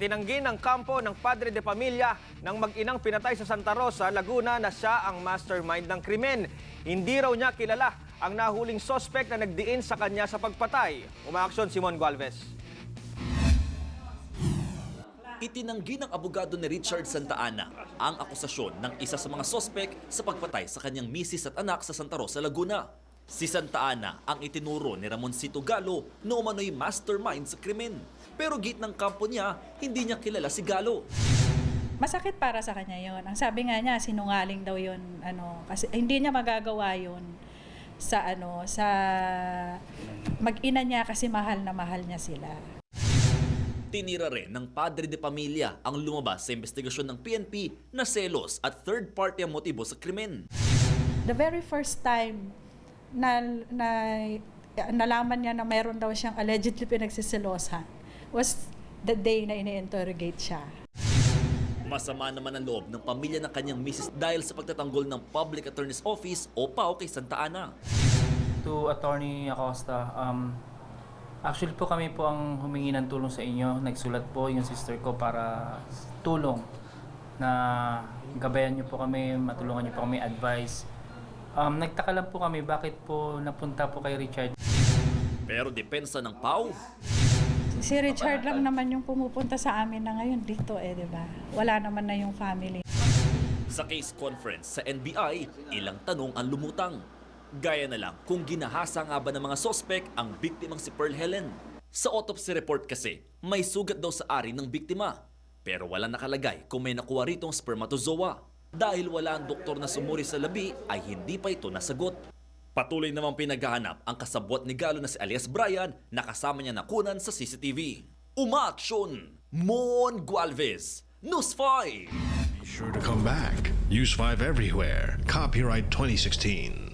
Itinanggi ng kampo ng padre de pamilya ng mag-inang pinatay sa Santa Rosa, Laguna na siya ang mastermind ng krimen. Hindi raw niya kilala ang nahuling sospek na nagdiin sa kanya sa pagpatay. Umaaksyon Simon Gualvez. Itinanggi ng abogado ni Richard Santa Ana ang akusasyon ng isa sa mga sospek sa pagpatay sa kanyang misis at anak sa Santa Rosa, Laguna. Si Santa Ana ang itinuro ni Ramoncito Galo na umano'y mastermind sa krimen. Pero git ng kampo niya, hindi niya kilala si Galo. Masakit para sa kanya yon. Ang sabi nga niya, sinungaling daw yon ano, kasi hindi niya magagawa yon sa ano, sa mag-ina niya kasi mahal na mahal niya sila. Tinira rin ng padre de pamilya ang lumabas sa investigasyon ng PNP na selos at third party ang motibo sa krimen. The very first time na, na nalaman niya na mayroon daw siyang allegedly pinagsisilosan was the day na ini-interrogate siya. Masama naman ang loob ng pamilya ng kanyang misis dahil sa pagtatanggol ng Public Attorney's Office o PAO kay Santa Ana. To Attorney Acosta, um, actually po kami po ang humingi ng tulong sa inyo. Nagsulat po yung sister ko para tulong na gabayan niyo po kami, matulungan niyo po kami advice. Um, nagtaka lang po kami bakit po napunta po kay Richard. Pero depensa ng PAO, Si Richard lang naman yung pumupunta sa amin na ngayon dito eh, di ba? Wala naman na yung family. Sa case conference sa NBI, ilang tanong ang lumutang. Gaya na lang kung ginahasa nga ba ng mga sospek ang biktimang si Pearl Helen. Sa autopsy report kasi, may sugat daw sa ari ng biktima. Pero wala nakalagay kung may nakuha ritong spermatozoa. Dahil wala ang doktor na sumuri sa labi ay hindi pa ito nasagot. Patuloy namang pinaghahanap ang kasabwat ni Galo na si alias Brian na kasama niya nakunan sa CCTV. Umaksyon! Mon Gualvez! News 5! Be sure to come back. Use 5 everywhere. Copyright 2016.